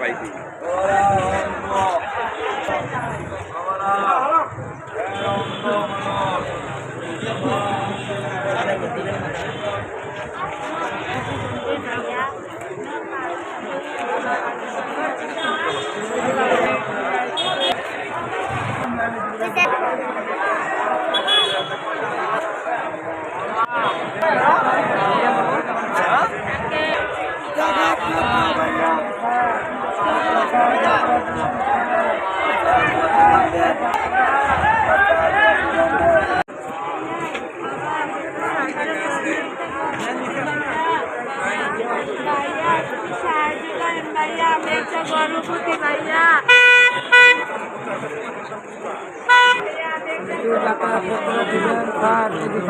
পাইছি ভাইয়া আমরা একটা গর্ভবতী ভাইয়া টাকা পত্র দিলেন তার যদি